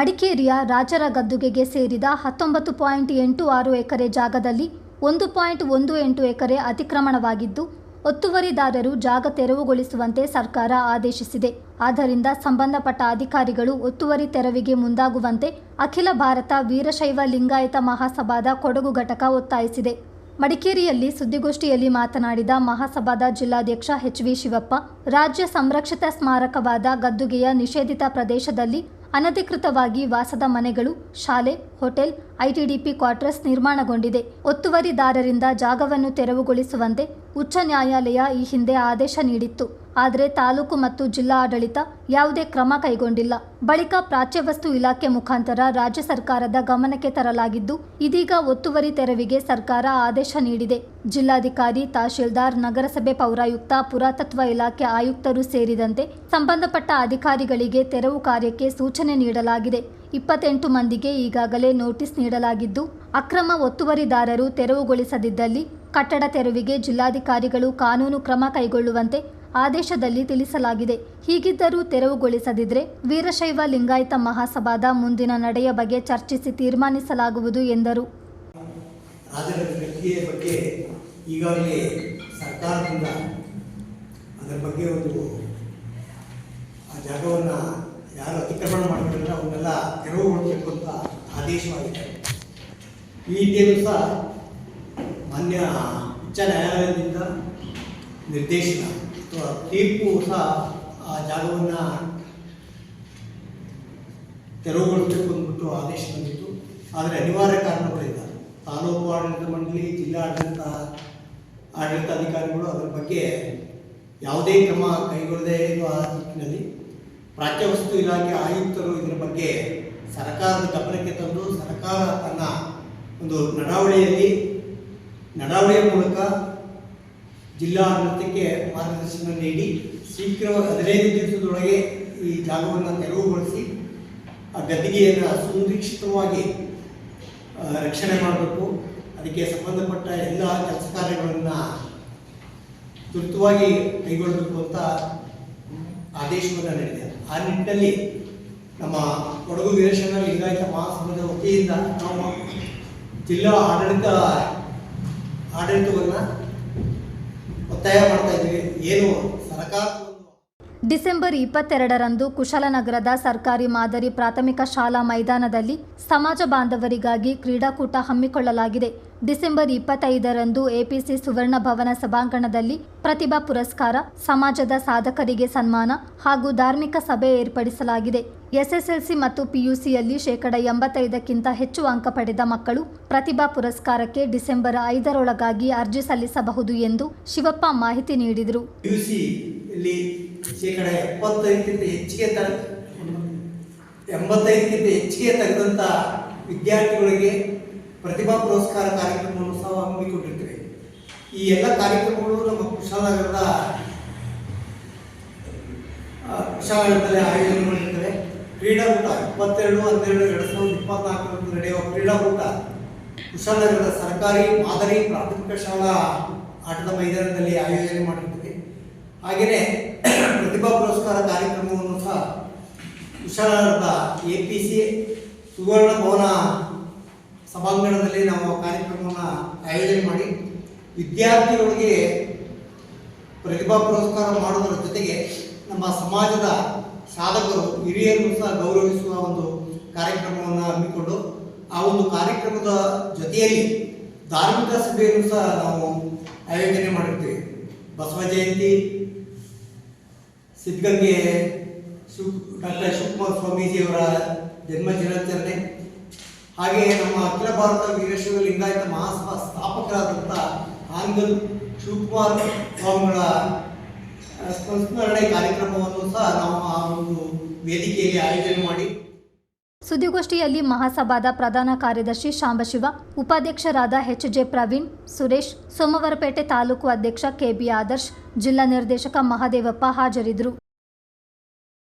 ಮಡಿಕೇರಿಯ ರಾಜರ ಗದ್ದುಗೆಗೆ ಸೇರಿದ ಹತ್ತೊಂಬತ್ತು ಪಾಯಿಂಟ್ ಎಂಟು ಆರು ಎಕರೆ ಜಾಗದಲ್ಲಿ ಒಂದು ಪಾಯಿಂಟ್ ಒಂದು ಎಂಟು ಎಕರೆ ಅತಿಕ್ರಮಣವಾಗಿದ್ದು, ಒತ್ತುವರಿದಾರರು ಜಾಗ ತೆರವುಗೊಳಿಸುವಂತೆ ಸರ್ಕಾರ ಆದೇಶಿಸಿದೆ. ಆದ್ದರಿಂದ ಸಂಬಂಧಪಟ್ಟ ಅಧಿಕಾರಿಗಳು ಒತ್ತುವರಿ ತೆರವಿಗೆ ಮುಂದಾಗುವಂತೆ ಅಖಿಲ ಭಾರತ ವೀರಶೈವ ಲಿಂಗಾಯತ ಮಹಾಸಭಾದ ಕೊಡಗು ಘಟಕ ಒತ್ತಾಯಿಸಿದೆ. ಮಡಿಕೇರಿಯಲ್ಲಿ ಸುದ್ದಿಗೋಷ್ಠಿಯಲ್ಲಿ ಮಾತನಾಡಿದ ಮಹಾಸಭಾದ ಜಿಲ್ಲಾಧ್ಯಕ್ಷ ಎಚ್ ವಿ ಶಿವಪ್ಪ, ರಾಜ್ಯ ಸಂರಕ್ಷಿತ ಸ್ಮಾರಕವಾದ ಗದ್ದುಗೆಯ ನಿಷೇಧಿತ ಪ್ರದೇಶದಲ್ಲಿ ಅನಧಿಕೃತವಾಗಿ ವಾಸದ ಮನೆಗಳು, ಶಾಲೆ, ಹೋಟೆಲ್, ಐಟಿಡಿಪಿ ಕ್ವಾರ್ಟರ್ಸ್ ನಿರ್ಮಾಣಗೊಂಡಿದೆ. ಒತ್ತುವರಿದಾರರಿಂದ ಜಾಗವನ್ನು ತೆರವುಗೊಳಿಸುವಂತೆ ಉಚ್ಚ ನ್ಯಾಯಾಲಯ ಈ ಹಿಂದೆ ಆದೇಶ ನೀಡಿತ್ತು. ಆದರೆ ತಾಲೂಕು ಮತ್ತು ಜಿಲ್ಲಾ ಆಡಳಿತ ಯಾವುದೇ ಕ್ರಮ ಕೈಗೊಂಡಿಲ್ಲ. ಬಳಿಕ ಪ್ರಾಚ್ಯವಸ್ತು ಇಲಾಖೆ ಮುಖಾಂತರ ರಾಜ್ಯ ಸರ್ಕಾರದ ಗಮನಕ್ಕೆ ತರಲಾಗಿದ್ದು, ಇದೀಗ ಒತ್ತುವರಿ ತೆರವಿಗೆ ಸರ್ಕಾರ ಆದೇಶ ನೀಡಿದೆ. ಜಿಲ್ಲಾಧಿಕಾರಿ, ತಹಶೀಲ್ದಾರ್, ನಗರಸಭೆ ಪೌರಾಯುಕ್ತ, ಪುರಾತತ್ವ ಇಲಾಖೆ ಆಯುಕ್ತರು ಸೇರಿದಂತೆ ಸಂಬಂಧಪಟ್ಟ ಅಧಿಕಾರಿಗಳಿಗೆ ತೆರವು ಕಾರ್ಯಕ್ಕೆ ಸೂಚನೆ ನೀಡಲಾಗಿದೆ. ಇಪ್ಪತ್ತೆಂಟು ಮಂದಿಗೆ ಈಗಾಗಲೇ ನೋಟಿಸ್ ನೀಡಲಾಗಿದ್ದು, ಅಕ್ರಮ ಒತ್ತುವರಿದಾರರು ತೆರವುಗೊಳಿಸದಿದ್ದಲ್ಲಿ ಕಟ್ಟಡ ತೆರವಿಗೆ ಜಿಲ್ಲಾಧಿಕಾರಿಗಳು ಕಾನೂನು ಕ್ರಮ ಕೈಗೊಳ್ಳುವಂತೆ ಆದೇಶದಲ್ಲಿ ತಿಳಿಸಲಾಗಿದೆ. ಹೀಗಿದ್ದರೂ ತೆರವುಗೊಳಿಸದಿದ್ರೆ ವೀರಶೈವ ಲಿಂಗಾಯತ ಮಹಾಸಭಾದ ಮುಂದಿನ ನಡೆಯ ಬಗ್ಗೆ ಚರ್ಚಿಸಿ ತೀರ್ಮಾನಿಸಲಾಗುವುದು ಎಂದರು. ಬಗ್ಗೆ ಈಗಾಗಲೇ ಸರ್ಕಾರದಿಂದ ಅದರ ಬಗ್ಗೆ ಒಂದು ಆ ಜಾಗವನ್ನು ಯಾರು ಅತಿಕ್ರಮಣ ಮಾಡಿದ್ರೆ ಅವನ್ನೆಲ್ಲ ತೆರವುಗೊಳಿಸಬೇಕು ಅಂತ ಆದೇಶವಾಗಿದೆ. ಈ ಸಹ ಮಾನ್ಯ ಉಚ್ಚ ನ್ಯಾಯಾಲಯದಿಂದ ನಿರ್ದೇಶನ ಅಥವಾ ತೀರ್ಪು ಸಹ ಆ ಜಾಗವನ್ನು ತೆರವುಗೊಳಿಸಬೇಕು ಅಂದ್ಬಿಟ್ಟು ಆದೇಶ ಬಂದಿತ್ತು. ಆದರೆ ಅನಿವಾರ್ಯ ಕಾರಣಗಳಿಂದ ತಾಲೂಕು ಆಡಳಿತ ಮಂಡಳಿ ಜಿಲ್ಲಾ ಆಡಳಿತ ಆಡಳಿತಾಧಿಕಾರಿಗಳು ಅದರ ಬಗ್ಗೆ ಯಾವುದೇ ಕ್ರಮ ಕೈಗೊಳ್ಳದೇ ಇರುವ ನಿಟ್ಟಿನಲ್ಲಿ ಪ್ರಾಚ್ಯವಸ್ತು ಇಲಾಖೆ ಆಯುಕ್ತರು ಇದರ ಬಗ್ಗೆ ಸರ್ಕಾರದ ಗಮನಕ್ಕೆ ತಂದು ಸರ್ಕಾರ ತನ್ನ ಒಂದು ನಡಾವಳಿಯಲ್ಲಿ ನಡಾವಳಿಯ ಮೂಲಕ ಜಿಲ್ಲಾ ಆಡಳಿತಕ್ಕೆ ಮಾರ್ಗದರ್ಶನ ನೀಡಿ ಶೀಘ್ರವಾಗಿ ಹದಿನೈದು ದಿವಸದೊಳಗೆ ಈ ಜಾಗವನ್ನು ತೆರವುಗೊಳಿಸಿ ಆ ಗದ್ದಿಗೆಯನ್ನು ಸುನಿರೀಕ್ಷಿತವಾಗಿ ರಕ್ಷಣೆ ಮಾಡಬೇಕು. ಅದಕ್ಕೆ ಸಂಬಂಧಪಟ್ಟ ಎಲ್ಲ ಕೆಲಸ ಕಾರ್ಯಗಳನ್ನು ತುರ್ತುವಾಗಿ ಕೈಗೊಳ್ಳಬೇಕು ಅಂತ ಆದೇಶವನ್ನು ನೀಡಿದೆ. ಆ ನಿಟ್ಟಿನಲ್ಲಿ ನಮ್ಮ ಕೊಡಗು ವೀರಶೈವ ಲಿಂಗಾಯತ ಮಹಾಸಭಾದ ವತಿಯಿಂದ ನಾವು ಜಿಲ್ಲಾ ಆಡಳಿತ ಆಡಳಿತವನ್ನು ಒತ್ತಾಯ ಮಾಡ್ತಾ ಇದ್ದೀವಿ. ಏನು ಸರ್ಕಾರ ಡಿಸೆಂಬರ್ ಇಪ್ಪತ್ತೆರಡರಂದು ಕುಶಲನಗರದ ಸರ್ಕಾರಿ ಮಾದರಿ ಪ್ರಾಥಮಿಕ ಶಾಲಾ ಮೈದಾನದಲ್ಲಿ ಸಮಾಜ ಬಾಂಧವರಿಗಾಗಿ ಕ್ರೀಡಾಕೂಟ ಹಮ್ಮಿಕೊಳ್ಳಲಾಗಿದೆ. ಡಿಸೆಂಬರ್ ಇಪ್ಪತ್ತೈದರಂದು ಎಪಿಸಿ ಸುವರ್ಣ ಭವನ ಸಭಾಂಗಣದಲ್ಲಿ ಪ್ರತಿಭಾ ಪುರಸ್ಕಾರ, ಸಮಾಜದ ಸಾಧಕರಿಗೆ ಸನ್ಮಾನ ಹಾಗೂ ಧಾರ್ಮಿಕ ಸಭೆ ಏರ್ಪಡಿಸಲಾಗಿದೆ. ಎಸ್ಎಸ್ಎಲ್ಸಿ ಮತ್ತು ಪಿಯುಸಿಯಲ್ಲಿ ಶೇಕಡ ಎಂಬತ್ತೈದಕ್ಕಿಂತ ಹೆಚ್ಚು ಅಂಕ ಪಡೆದ ಮಕ್ಕಳು ಪ್ರತಿಭಾ ಪುರಸ್ಕಾರಕ್ಕೆ ಡಿಸೆಂಬರ್ ಐದರೊಳಗಾಗಿ ಅರ್ಜಿ ಸಲ್ಲಿಸಬಹುದು ಎಂದು ಶಿವಪ್ಪ ಮಾಹಿತಿ ನೀಡಿದರು. ಎಂಬತ್ತೈದಕ್ಕಿಂತ ಹೆಚ್ಚಿಗೆ ತೆಗೆದಂಥ ವಿದ್ಯಾರ್ಥಿಗಳಿಗೆ ಪ್ರತಿಭಾ ಪುರಸ್ಕಾರ ಕಾರ್ಯಕ್ರಮವನ್ನು ಸಹ ಹಮ್ಮಿಕೊಂಡಿರ್ತೇವೆ. ಈ ಎಲ್ಲ ಕಾರ್ಯಕ್ರಮಗಳು ನಮ್ಮ ಕುಶಾಲನಗರದ ಕುಶಾಲನಗರದಲ್ಲಿ ಆಯೋಜನೆ ಮಾಡಿರ್ತೇವೆ ಕ್ರೀಡಾಕೂಟ ಇಪ್ಪತ್ತೆರಡು, ಹನ್ನೆರಡು, ಎರಡು ಸಾವಿರದ ಇಪ್ಪತ್ನಾಲ್ಕರಂದು ನಡೆಯುವ ಕ್ರೀಡಾಕೂಟ ಕುಶಾಲನಗರದ ಸರ್ಕಾರಿ ಮಾದರಿ ಪ್ರಾಥಮಿಕ ಶಾಲಾ ಆಟದ ಮೈದಾನದಲ್ಲಿ ಆಯೋಜನೆ ಮಾಡಿರ್ತೀವಿ ಹಾಗೆಯೇ ಪ್ರತಿಭಾ ಪುರಸ್ಕಾರ ಕಾರ್ಯಕ್ರಮವನ್ನು ಸಹ ಕುಶಾಲನಗರದ A P C Suvarna Bhavana ಸಭಾಂಗಣದಲ್ಲಿ ನಾವು ಕಾರ್ಯಕ್ರಮವನ್ನು ಆಯೋಜನೆ ಮಾಡಿ ವಿದ್ಯಾರ್ಥಿಗಳಿಗೆ ಪ್ರತಿಭಾ ಪುರಸ್ಕಾರ ಮಾಡೋದರ ಜೊತೆಗೆ ನಮ್ಮ ಸಮಾಜದ ಸಾಧಕರು ಹಿರಿಯರನ್ನು ಸಹ ಗೌರವಿಸುವ ಒಂದು ಕಾರ್ಯಕ್ರಮವನ್ನು ಹಮ್ಮಿಕೊಂಡು, ಆ ಒಂದು ಕಾರ್ಯಕ್ರಮದ ಜೊತೆಯಲ್ಲಿ ಧಾರ್ಮಿಕ ಸಭೆಯನ್ನು ಸಹ ನಾವು ಆಯೋಜನೆ ಮಾಡಿರ್ತೀವಿ. ಬಸವ ಜಯಂತಿ, ಸಿದ್ಧಗಂಗೆ ಶಿವ್, ಡಾಕ್ಟರ್ ಶಿವಕುಮಾರ್ ಸ್ವಾಮೀಜಿಯವರ ಜನ್ಮ ದಿನಾಚರಣೆ ಹಾಗೆ ನಮ್ಮ ಅಖಿಲ ಭಾರತ ವೀರಶೈವ ಲಿಂಗಾಯತ ಮಹಾಸಭಾ ಸ್ಥಾಪಕರಾದಂಥ ಆಂಗಲ್ ಶಿವಕುಮಾರ್ ಸ್ವಾಮಿಗಳ ಸಂಸ್ಮರಣೆ ಕಾರ್ಯಕ್ರಮವನ್ನು ಸಹ ನಾವು ಆ ಒಂದು ವೇದಿಕೆಯಲ್ಲಿ ಆಯೋಜನೆ ಮಾಡಿ. ಸುದ್ದಿಗೋಷ್ಠಿಯಲ್ಲಿ ಮಹಾಸಭಾದ ಪ್ರಧಾನ ಕಾರ್ಯದರ್ಶಿ ಶಾಂಬಶಿವ, ಉಪಾಧ್ಯಕ್ಷರಾದ ಎಚ್ ಜೆ ಪ್ರವೀಣ್, ಸುರೇಶ್, ಸೋಮವಾರಪೇಟೆ ತಾಲೂಕು ಅಧ್ಯಕ್ಷ ಕೆಬಿ ಆದರ್ಶ್, ಜಿಲ್ಲಾ ನಿರ್ದೇಶಕ ಮಹಾದೇವಪ್ಪ ಹಾಜರಿದ್ದರು.